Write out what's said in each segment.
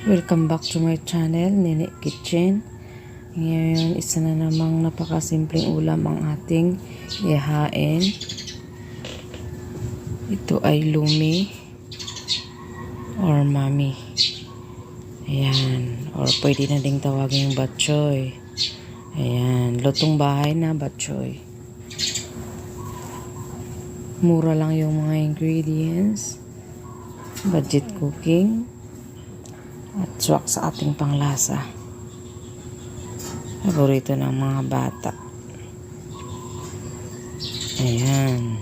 Welcome back to my channel, Nene Kitchen. Ngayon, isa na namang napakasimpleng ulam ang ating ihain. Ito ay lumi or mami. Ayan. Or pwede na ding tawagin yung batchoy. Ayan. Lutong bahay na batchoy. Mura lang yung mga ingredients. Budget cooking at swak sa ating panglasa. Paborito ng mga bata. Ayan.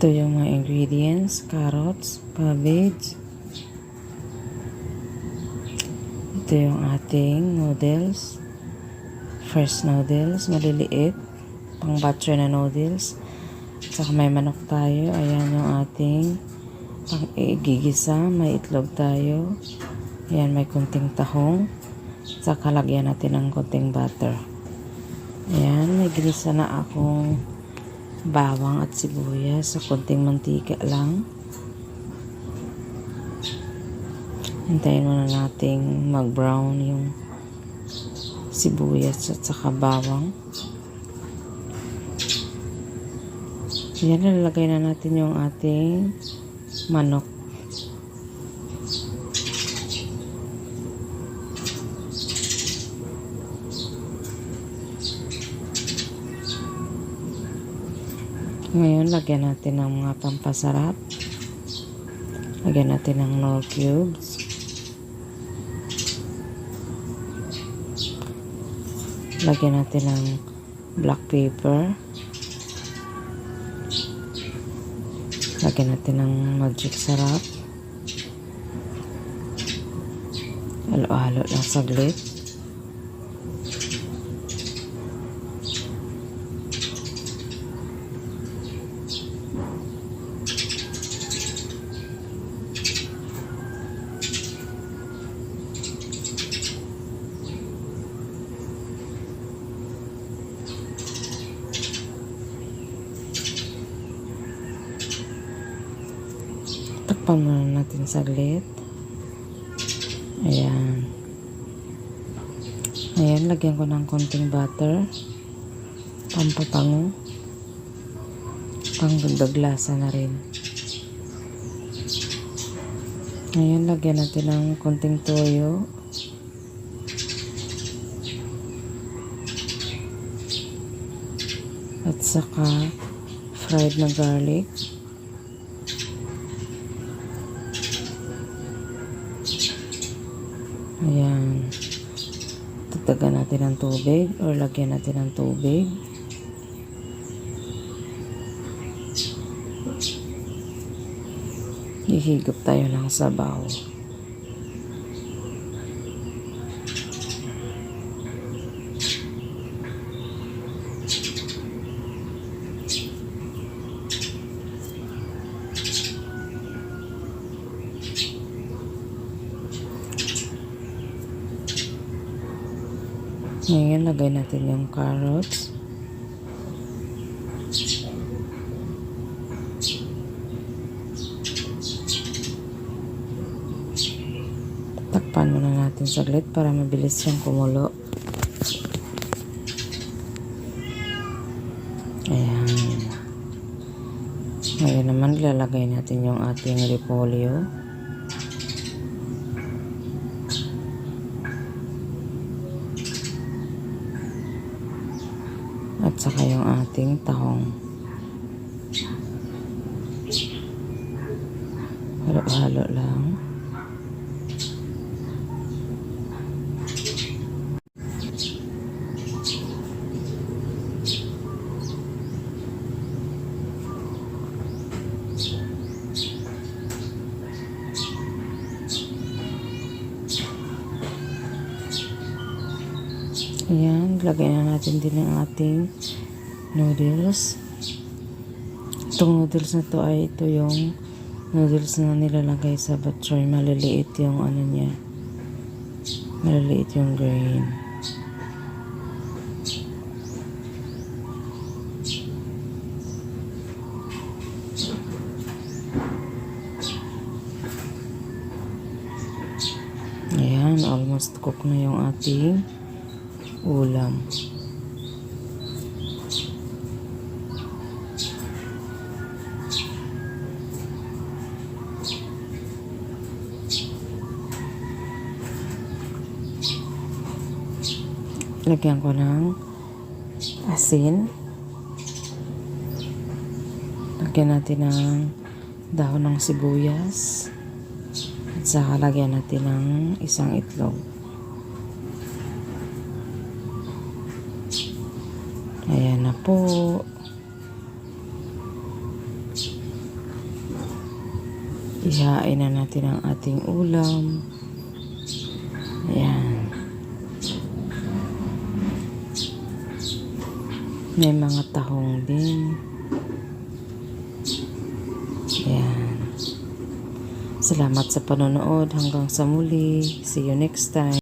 Ito yung mga ingredients. Carrots, cabbage. Ito yung ating noodles. First noodles, maliliit. Pang batcher na noodles. Saka may manok tayo. Ayan yung ating pang igigisa. May itlog tayo. Ayan, may kunting tahong. Saka lagyan natin ng kunting butter. Ayan, may ginisa na akong bawang at sibuyas sa kunting mantika lang. Hintayin muna nating mag-brown yung sibuyas at saka bawang. Yan, lalagay na natin yung ating manok. Ngayon, lagyan natin ng mga pampasarap. Lagyan natin ng Knorr cubes. Lagyan natin ng black pepper. Lagyan natin ng magic sarap. Halo-halo lang saglit. Takpan muna natin saglit. Ayan. Ayan, lagyan ko ng konting butter. Pampapango. Pangdagdag lasa na rin. Ayan, lagyan natin ng konting toyo. At saka fried na garlic. Ayan. Tatagan natin ng tubig or lagyan natin ng tubig. Hihigop tayo ng sabaw. Ngayon, lagay natin yung carrots. Takpan muna natin saglit para mabilis siyang kumulo. Ayan. Ngayon naman, lalagay natin yung ating repolyo. Saka yung ating tahong. Halo-halo lang. Ayan, lagay na natin din ang ating noodles. Itong noodles na to ay ito yung noodles na nilalagay sa batchoy. Maliliit yung ano niya. Maliliit yung grain. Ayan, almost cook na yung ating ulam. Lagyan ko ng asin. Lagyan natin ng dahon ng sibuyas. At saka lagyan natin ng isang itlog. Ayan na po. Ihain na natin ang ating ulam. Ayan. May mga tahong din. Ayan. Salamat sa panonood. Hanggang sa muli. See you next time.